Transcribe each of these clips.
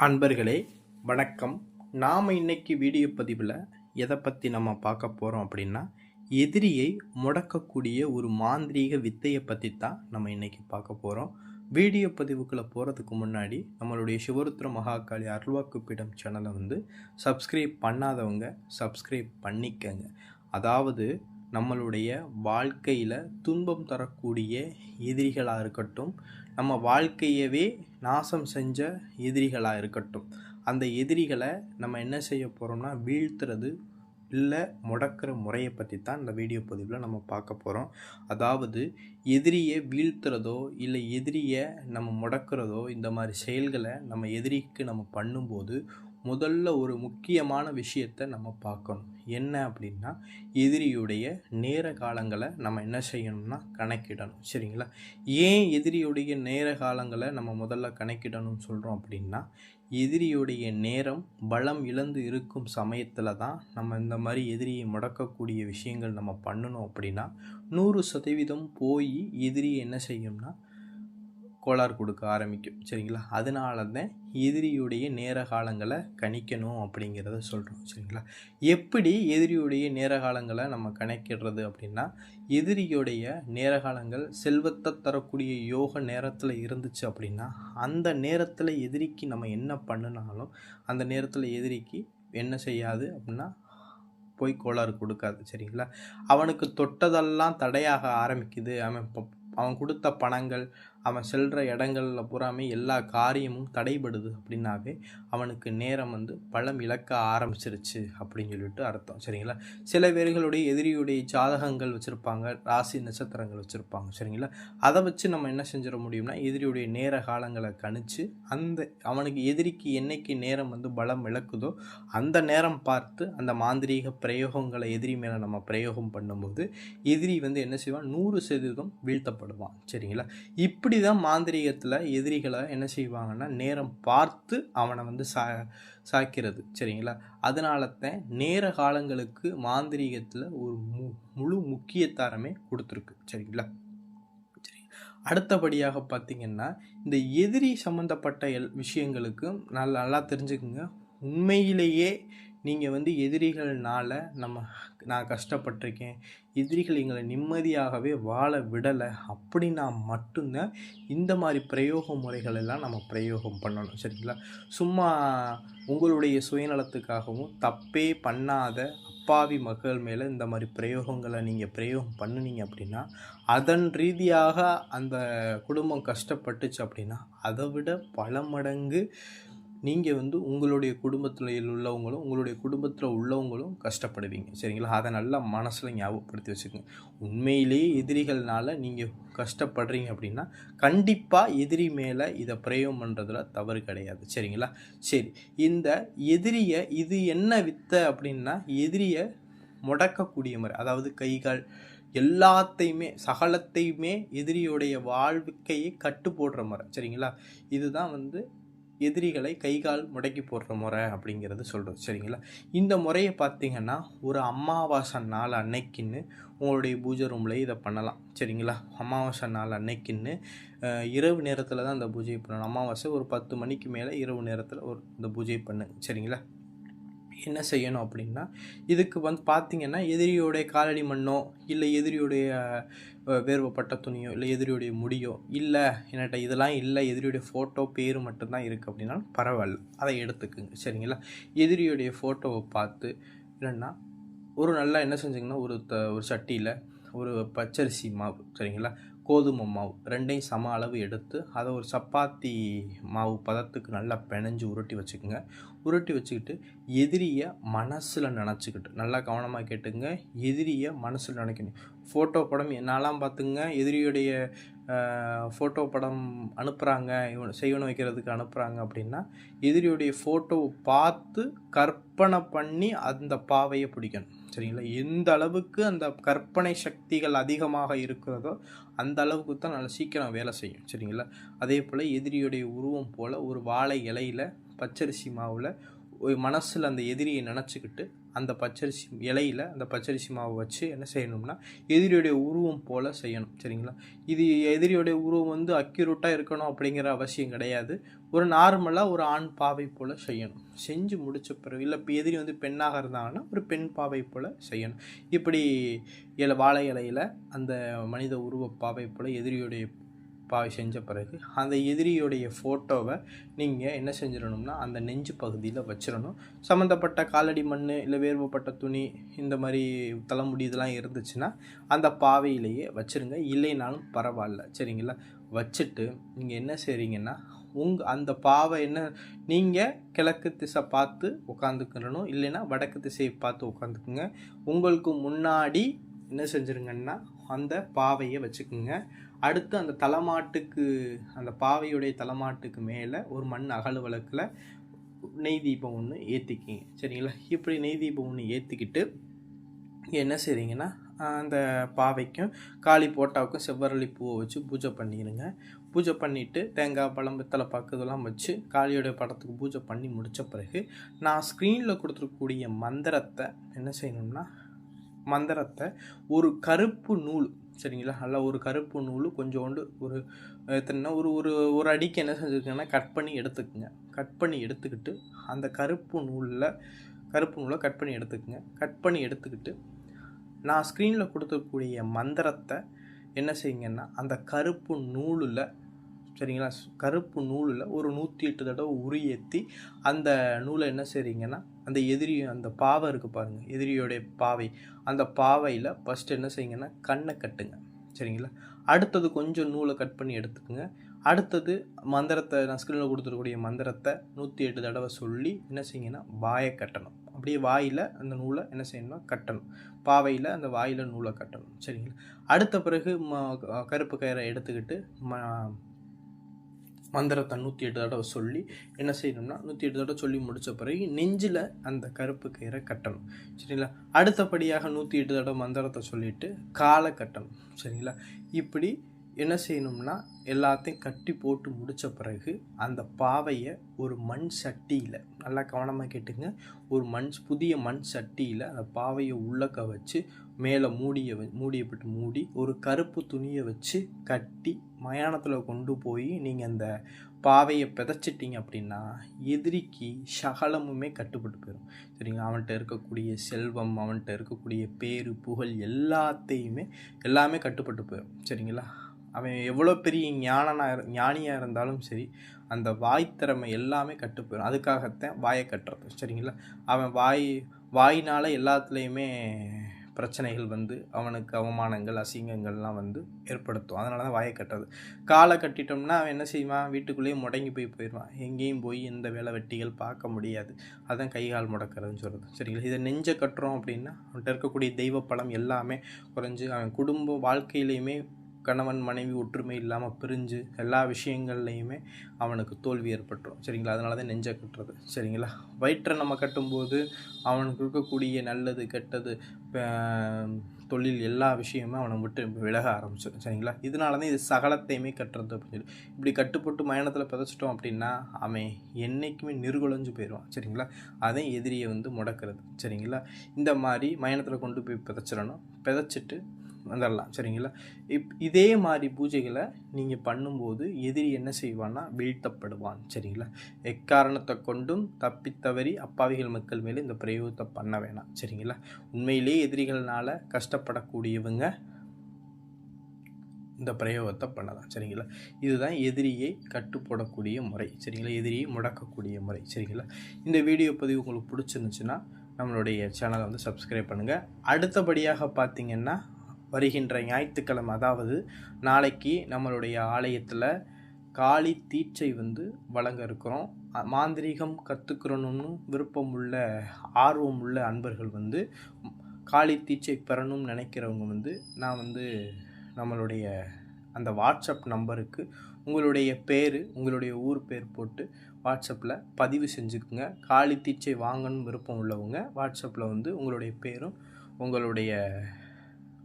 அன்பர்களே வணக்கம். நாம் இன்னைக்கு வீடியோ பதிவில் எதை பற்றி நம்ம பார்க்க போகிறோம் அப்படின்னா எதிரியை முடக்கக்கூடிய ஒரு மாந்திரீக வித்தையை பற்றி தான் நம்ம இன்றைக்கி பார்க்க போகிறோம் வீடியோ பதிவுக்குள்ளே போகிறதுக்கு முன்னாடி நம்மளுடைய சிவருத்ர மகாகாளி அருள்வாக்குப்பிடம் சேனலை வந்து சப்ஸ்கிரைப் பண்ணாதவங்க சப்ஸ்கிரைப் பண்ணிக்கங்க. அதாவது நம்மளுடைய வாழ்க்கையில் துன்பம் தரக்கூடிய எதிரிகளாக இருக்கட்டும் நம்ம வாழ்க்கையவே நாசம் செஞ்ச எதிரிகளாக இருக்கட்டும். அந்த எதிரிகளை நம்ம என்ன செய்ய போகிறோம்னா வீழ்த்துறது இல்லை முடக்கிற முறையை பற்றி தான் இந்த வீடியோ பதிவில் நம்ம பார்க்க போகிறோம் அதாவது எதிரியை வீழ்த்துறதோ இல்லை எதிரியை நம்ம முடக்கிறதோ இந்த மாதிரி செயல்களை நம்ம எதிரிக்கு நம்ம பண்ணும்போது முதல்ல ஒரு முக்கியமான விஷயத்தை நம்ம பார்க்கணும். என்ன அப்படின்னா எதிரியுடைய நேர காலங்களை நம்ம என்ன செய்யணும்னா கணக்கிடணும். சரிங்களா? ஏன் எதிரியுடைய நேர காலங்களை நம்ம முதல்ல கணக்கிடணும்னு சொல்கிறோம் அப்படின்னா எதிரியுடைய நேரம் பலம் இழந்து இருக்கும் சமயத்தில் தான் நம்ம இந்த மாதிரி எதிரியை முடக்கக்கூடிய விஷயங்கள் நம்ம பண்ணணும் அப்படின்னா நூறு சதவீதம் போய் எதிரியை என்ன செய்யும்னா கோளாறு கொடுக்க ஆரம்பிக்கும். சரிங்களா? அதனால தான் எதிரியுடைய நேர காலங்களை கணிக்கணும் அப்படிங்கிறத சொல்கிறோம் சரிங்களா? எப்படி எதிரியுடைய நேர காலங்களை நம்ம கணக்கிடுறது அப்படின்னா எதிரியுடைய நேர காலங்கள் செல்வத்தை தரக்கூடிய யோக நேரத்தில் இருந்துச்சு அப்படின்னா அந்த நேரத்தில் எதிரிக்கு நம்ம என்ன பண்ணினாலும் அந்த நேரத்தில் எதிரிக்கு என்ன செய்யாது அப்படின்னா போய் கோளாறு கொடுக்காது. சரிங்களா? அவனுக்கு தொட்டதெல்லாம் தடையாக ஆரம்பிக்குது. அவன் அவன் கொடுத்த பணங்கள் அவன் செல்கிற இடங்களில் பூராமே எல்லா காரியமும் தடைபடுது அப்படின்னாவே அவனுக்கு நேரம் வந்து பழம் இழக்க ஆரம்பிச்சிருச்சு அப்படின்னு சொல்லிட்டு அர்த்தம். சரிங்களா? சில பேர்களுடைய எதிரியுடைய ஜாதகங்கள் வச்சுருப்பாங்க ராசி நட்சத்திரங்கள் வச்சுருப்பாங்க. சரிங்களா? அதை வச்சு நம்ம என்ன செஞ்சிட முடியும்னா எதிரியுடைய நேர காலங்களை கணிச்சு அந்த அவனுக்கு எதிரிக்கு என்னைக்கு நேரம் வந்து பலம் இழக்குதோ அந்த நேரம் பார்த்து அந்த மாந்திரீக பிரயோகங்களை எதிரி மேலே நம்ம பிரயோகம் பண்ணும்போது எதிரி வந்து என்ன செய்வான்? நூறு சதவீதம் வீழ்த்தப்படுவான். சரிங்களா? இப்படி தான் மாந்திரீகத்தில் எதிரிகளை என்ன செய்வாங்கன்னா நேரம் பார்த்து அவனை வந்து சா சாய்க்கிறது. சரிங்களா? அதனால தான் நேர காலங்களுக்கு மாந்திரீகத்தில் ஒரு மு முழு முக்கியத்தாரமே கொடுத்துருக்கு. சரிங்களா? சரி. அடுத்தபடியாக பார்த்திங்கன்னா இந்த எதிரி சம்மந்தப்பட்ட எல் விஷயங்களுக்கு நல்லா நல்லா தெரிஞ்சுக்குங்க. உண்மையிலேயே நீங்கள் வந்து எதிரிகள்னால நம்ம நான் கஷ்டப்பட்டிருக்கேன் எதிரிகள் எங்களை நிம்மதியாகவே வாழ விடலை அப்படின்னா மட்டும்தான் இந்த மாதிரி பிரயோக முறைகள் எல்லாம் நம்ம பிரயோகம் பண்ணணும் சரிங்களா? சும்மா உங்களுடைய சுயநலத்துக்காகவும் தப்பே பண்ணாத அப்பாவி மக்கள் மேலே இந்த மாதிரி பிரயோகங்களை நீங்கள் பிரயோகம் பண்ணுனீங்க அப்படின்னா அதன் ரீதியாக அந்த குடும்பம் கஷ்டப்பட்டுச்சு அப்படின்னா அதை விட பல மடங்கு நீங்கள் வந்து உங்களுடைய குடும்பத்தில் உள்ளவங்களும் உங்களுடைய குடும்பத்தில் உள்ளவங்களும் கஷ்டப்படுவீங்க. சரிங்களா? அதை நல்லா மனசில் ஞாபகப்படுத்தி வச்சுக்கோங்க. உண்மையிலேயே எதிரிகள்னால நீங்கள் கஷ்டப்படுறீங்க அப்படின்னா கண்டிப்பாக எதிரி மேலே இதை பிரயோகம் பண்ணுறதுல தவறு கிடையாது. சரிங்களா? சரி. இந்த எதிரியை இது என்ன வித்தை அப்படின்னா எதிரியை முடக்கக்கூடிய மாதிரி அதாவது கைகள் எல்லாத்தையுமே சகலத்தையுமே எதிரியுடைய வாழ்க்கையை கட்டு போடுற முறை. சரிங்களா? இதுதான் வந்து எதிரிகளை கைகால் முடக்கி போடுற முறை அப்படிங்கிறது சொல்கிறோம் சரிங்களா? இந்த முறையை பார்த்தீங்கன்னா ஒரு அமாவாசை நாள் அன்னைக்குன்னு உங்களுடைய பூஜை ரூமில் இதை பண்ணலாம். சரிங்களா? அமாவாசை நாள் அன்னைக்குன்னு இரவு நேரத்தில் தான் இந்த பூஜை பண்ணணும். அமாவாசை ஒரு பத்து மணிக்கு மேலே இரவு நேரத்தில் ஒரு இந்த பூஜை பண்ணு சரிங்களா? என்ன செய்யணும் அப்படின்னா இதுக்கு வந்து பார்த்திங்கன்னா எதிரியோடைய காலடி மண்ணோ இல்லை எதிரியுடைய வேர்வப்பட்ட துணியோ இல்லை எதிரியுடைய முடியோ இல்லை என்னட்ட இதெல்லாம் இல்லை எதிரியுடைய ஃபோட்டோ பேர் மட்டும்தான் இருக்குது அப்படின்னா பரவாயில்ல. அதை எடுத்துக்குங்க. சரிங்களா? எதிரியுடைய ஃபோட்டோவை பார்த்து இல்லைன்னா ஒரு நல்லா என்ன செஞ்சிங்கன்னா ஒரு த ஒரு சட்டியில் ஒரு பச்சரிசி மாவு. சரிங்களா? கோதுமை மாவு ரெண்டையும் சம அளவு எடுத்து அதை ஒரு சப்பாத்தி மாவு பதத்துக்கு நல்லா பிணைஞ்சு உருட்டி வச்சுக்கோங்க. உருட்டி வச்சுக்கிட்டு எதிரியை மனசில் நினச்சிக்கிட்டு நல்லா கவனமாக கேட்டுங்க எதிரியை மனசில் நினைக்கணும். ஃபோட்டோ படம் என்னெல்லாம் பார்த்துங்க எதிரியுடைய ஃபோட்டோ படம் அனுப்புகிறாங்க இவன் செய்வன வைக்கிறதுக்கு அனுப்புகிறாங்க அப்படின்னா எதிரியுடைய ஃபோட்டோவை பார்த்து கற்பனை பண்ணி அந்த பாவையை பிடிக்கணும். சரிங்களா? எந்த அளவுக்கு அந்த கற்பனை சக்திகள் அதிகமாக இருக்கிறதோ அந்த அளவுக்கு தான் நல்லா சீக்கிரம் வேலை செய்யும் சரிங்களா? அதே போல் எதிரியுடைய உருவம் போல் ஒரு வாழை இலையில் பச்சரிசி மாவில் மனசில் அந்த எதிரியை நினச்சிக்கிட்டு அந்த பச்சரிசி இலையில் அந்த பச்சரிசி மாவை வச்சு என்ன செய்யணும்னா எதிரியுடைய உருவம் போல் செய்யணும். சரிங்களா? இது எதிரியுடைய உருவம் வந்து அக்யூரேட்டாக இருக்கணும் அப்படிங்கிற அவசியம் கிடையாது. ஒரு நார்மலாக ஒரு ஆண் பாவை போல் செய்யணும். செஞ்சு முடித்த பிறகு இல்லை இப்போ எதிரி வந்து பெண்ணாக இருந்தாங்கன்னா ஒரு பெண் பாவை போல் செய்யணும். இப்படி இலை வாழை இலையில் அந்த மனித உருவ பாவை போல் எதிரியுடைய பாவை செஞ்ச பிறகு அந்த எதிரியுடைய ஃபோட்டோவை நீங்கள் என்ன செஞ்சிடணும்னா அந்த நெஞ்சு பகுதியில் வச்சிடணும். சம்மந்தப்பட்ட காலடி மண் இல்லை வேர்வப்பட்ட துணி இந்த மாதிரி தலைமுடி இதெல்லாம் இருந்துச்சுன்னா அந்த பாவையிலேயே வச்சுருங்க. இல்லைனாலும் பரவாயில்ல. சரிங்களா? வச்சுட்டு நீங்கள் என்ன செய்கிறீங்கன்னா உங்கள் அந்த பாவை என்ன நீங்கள் கிழக்கு திசை பார்த்து உட்காந்துக்கிறணும் இல்லைன்னா வடக்கு திசையை பார்த்து உட்காந்துக்குங்க உங்களுக்கு முன்னாடி என்ன செஞ்சுருங்கன்னா அந்த பாவையை வச்சுக்குங்க. அடுத்து அந்த தலைமாட்டுக்கு அந்த பாவையுடைய தலைமாட்டுக்கு மேலே ஒரு மண் அகல் விளக்கில் நெய் தீபம் ஒன்று ஏற்றிக்கிங்க சரிங்களா? இப்படி நெய் தீபம் ஒன்று ஏற்றிக்கிட்டு என்ன செய்கிறீங்கன்னா அந்த பாவைக்கும் காளி போட்டாவுக்கும் செவ்வரளி பூவை வச்சு பூஜை பண்ணிடுங்க பூஜை பண்ணிவிட்டு தேங்காய் பழம் பித்தளை பாக்கு இதெல்லாம் வச்சு காளியோடைய படத்துக்கு பூஜை பண்ணி முடித்த பிறகு நான் ஸ்க்ரீனில் கொடுத்துருக்கக்கூடிய மந்திரத்தை என்ன செய்யணும்னா மந்திரத்தை ஒரு கருப்பு நூல் சரிங்களா? நல்லா ஒரு கருப்பு நூல் கொஞ்சோண்டு ஒரு எத்தனைனா ஒரு ஒரு ஒரு அடிக்கு என்ன செஞ்சுருக்கீங்கன்னா கட் பண்ணி எடுத்துக்கோங்க. கட் பண்ணி எடுத்துக்கிட்டு அந்த கருப்பு நூலில் கருப்பு நூலை கட் பண்ணி எடுத்துக்கோங்க. கட் பண்ணி எடுத்துக்கிட்டு நான் ஸ்க்ரீனில் கொடுத்துருக்கூடிய மந்திரத்தை என்ன செய்யுங்கன்னா அந்த கருப்பு நூலில் சரிங்களா? கருப்பு நூலில் ஒரு நூற்றி எட்டு தடவை உரி ஏற்றி அந்த நூலை என்ன செய்கிறீங்கன்னா அந்த எதிரி அந்த பாவை இருக்குது பாருங்கள் எதிரியோடைய பாவை. அந்த பாவையில் ஃபஸ்ட்டு என்ன செய்யுங்கன்னா கண்ணை கட்டுங்க. சரிங்களா? அடுத்தது கொஞ்சம் நூலை கட் பண்ணி எடுத்துக்கோங்க. அடுத்தது மந்திரத்தை நான் ஸ்க்ரீனில் கொடுத்துருக்கூடிய மந்திரத்தை நூற்றி எட்டு தடவை சொல்லி என்ன செய்யுங்கன்னா வாயை கட்டணும். அப்படியே வாயில் அந்த நூலை என்ன செய்யணும்னா கட்டணும். பாவையில் அந்த வாயில் நூலை கட்டணும். சரிங்களா? அடுத்த பிறகு ம கருப்பு கயிறை எடுத்துக்கிட்டு ம மந்திரத்தை நூற்றி எட்டு தடவை சொல்லி என்ன செய்யணும்னா நூற்றி எட்டு தடவை சொல்லி முடித்த பிறகு நெஞ்சில் அந்த கருப்பு கயிறை கட்டணும். சரிங்களா? அடுத்தபடியாக நூற்றி எட்டு தடவை மந்திரத்தை சொல்லிவிட்டு காலை கட்டணும். சரிங்களா? இப்படி என்ன செய்யணும்னா எல்லாத்தையும் கட்டி போட்டு முடித்த பிறகு அந்த பாவையை ஒரு மண் சட்டியில் நல்லா கவனமாக கேட்டுங்க ஒரு மண் புதிய மண் சட்டியில் அந்த பாவையை உள்ளக்க வச்சு மேலே மூடிய மூடியப்பட்டு மூடி ஒரு கருப்பு துணியை வச்சு கட்டி மயானத்தில் கொண்டு போய் நீங்கள் அந்த பாவையை பிதைச்சிட்டிங்க அப்படின்னா எதிரிக்கு சகலமுமே கட்டுப்பட்டு போயிடும் சரிங்களா? அவன்கிட்ட இருக்கக்கூடிய செல்வம் அவன்கிட்ட இருக்கக்கூடிய பேரு புகழ் எல்லாத்தையுமே எல்லாமே கட்டுப்பட்டு போயிடும் சரிங்களா? அவன் எவ்வளோ பெரிய ஞானனாக ஞானியாக இருந்தாலும் சரி அந்த வாய் திறமை எல்லாமே கட்டு போயிடும் அதுக்காகத்தான் வாயை கட்டுறது. சரிங்களா? அவன் வாய் வாயினால் எல்லாத்துலேயுமே பிரச்சனைகள் வந்து அவனுக்கு அவமானங்கள் அசிங்கங்கள்லாம் வந்து ஏற்படுத்தும். அதனால தான் வாயை கட்டுறது. காலை கட்டிட்டோம்னா அவன் என்ன செய்வான்? வீட்டுக்குள்ளேயே முடங்கி போய் போயிடுவான். எங்கேயும் போய் எந்த வேலை வெட்டிகள் பார்க்க முடியாது. அதான் கை கால் முடக்கிறதுன்னு சொல்கிறது சரிங்களா? இதை நெஞ்சை கட்டுறோம் அப்படின்னா அவன்கிட்ட இருக்கக்கூடிய தெய்வ பலம் எல்லாமே குறைஞ்சி அவன் குடும்ப வாழ்க்கையிலையுமே கணவன் மனைவி ஒற்றுமை இல்லாமல் பிரிஞ்சு எல்லா விஷயங்கள்லையுமே அவனுக்கு தோல்வி ஏற்பட்டுரும். சரிங்களா? அதனால தான் நெஞ்சை கட்டுறது. சரிங்களா? வயிற்றை நம்ம கட்டும்போது அவனுக்கு இருக்கக்கூடிய நல்லது கெட்டது தொழில் எல்லா விஷயமும் அவனை விட்டு விலக ஆரம்பிச்சிடும் சரிங்களா? இதனால தான் இது சகலத்தையுமே கட்டுறது அப்படின்னு சொல்லி. இப்படி கட்டுப்பட்டு மயணத்தில் பிதைச்சிட்டோம் அப்படின்னா அவன் என்றைக்குமே நிர்குலைஞ்சு போயிடுவான். சரிங்களா? அதே எதிரியை வந்து முடக்கிறது. சரிங்களா? இந்த மாதிரி மயணத்தில் கொண்டு போய் பிதைச்சிடணும். பிதைச்சிட்டு வந்துடலாம் சரிங்களா? இப் இதே மாதிரி பூஜைகளை நீங்கள் பண்ணும்போது எதிரி என்ன செய்வான்னா வீழ்த்தப்படுவான் சரிங்களா? எக்காரணத்தை கொண்டும் தப்பித்தவறி அப்பாவிகள் மக்கள் மேலே இந்த பிரயோகத்தை பண்ண வேணாம் சரிங்களா? உண்மையிலே எதிரிகள்னால கஷ்டப்படக்கூடியவங்க இந்த பிரயோகத்தை பண்ணலாம் சரிங்களா? இதுதான் எதிரியை கட்டுப்படக்கூடிய முறை சரிங்களா? எதிரியை முடக்கக்கூடிய முறை சரிங்களா? இந்த வீடியோ பதிவு உங்களுக்கு பிடிச்சிருந்துச்சுன்னா நம்மளுடைய சேனலை வந்து சப்ஸ்கிரைப் பண்ணுங்கள் அடுத்தபடியாக பார்த்திங்கன்னா வருகின்ற ஞாயிற்றுக்கிழமை அதாவது நாளைக்கு நம்மளுடைய ஆலயத்தில் காளி தீட்சை வந்து வழங்க இருக்கிறோம். மாந்திரீகம் கற்றுக்கிறணும்னு விருப்பம் உள்ள ஆர்வம் உள்ள அன்பர்கள் வந்து காளி தீட்சை பெறணும்னு நினைக்கிறவங்க வந்து நான் வந்து நம்மளுடைய அந்த வாட்ஸ்அப் நம்பருக்கு உங்களுடைய பேர் உங்களுடைய ஊர் பேர் போட்டு வாட்ஸ்அப்பில் பதிவு செஞ்சுக்குங்க. காளி தீட்சை வாங்கணும்னு விருப்பம் உள்ளவங்க வாட்ஸ்அப்பில் வந்து உங்களுடைய பேரும் உங்களுடைய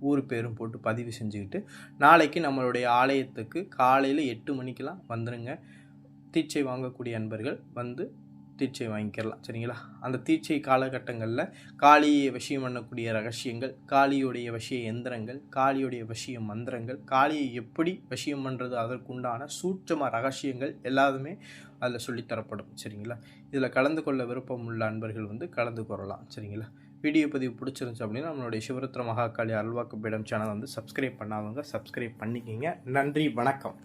ஊர் பேரும் போட்டு பதிவு செஞ்சுக்கிட்டு நாளைக்கு நம்மளுடைய ஆலயத்துக்கு காலையில் எட்டு மணிக்கெலாம் வந்துடுங்க தீட்சை வாங்கக்கூடிய அன்பர்கள் வந்து தீட்சை வாங்கிக்கலாம் சரிங்களா? அந்த தீட்சை காலகட்டங்களில் காளியை வசியம் பண்ணக்கூடிய ரகசியங்கள் காளியுடைய வசிய எந்திரங்கள் காளியுடைய வசிய மந்திரங்கள் காளியை எப்படி வசியம் பண்ணுறது அதற்குண்டான சூட்சம ரகசியங்கள் எல்லாதுமே அதில் சொல்லித்தரப்படும் சரிங்களா? இதில் கலந்து கொள்ள விருப்பம் உள்ள அன்பர்கள் வந்து கலந்து கொள்ளலாம். சரிங்களா? வீடியோ பதிவு பிடிச்சிருந்துச்சு அப்படின்னா நம்மளுடைய சிவரத்ர மகாகாளி அல்வாக்கு பீடம் சேனல் வந்து சப்ஸ்கிரைப் பண்ணாதவங்க சப்ஸ்கிரைப் பண்ணிக்கிங்க. நன்றி வணக்கம்.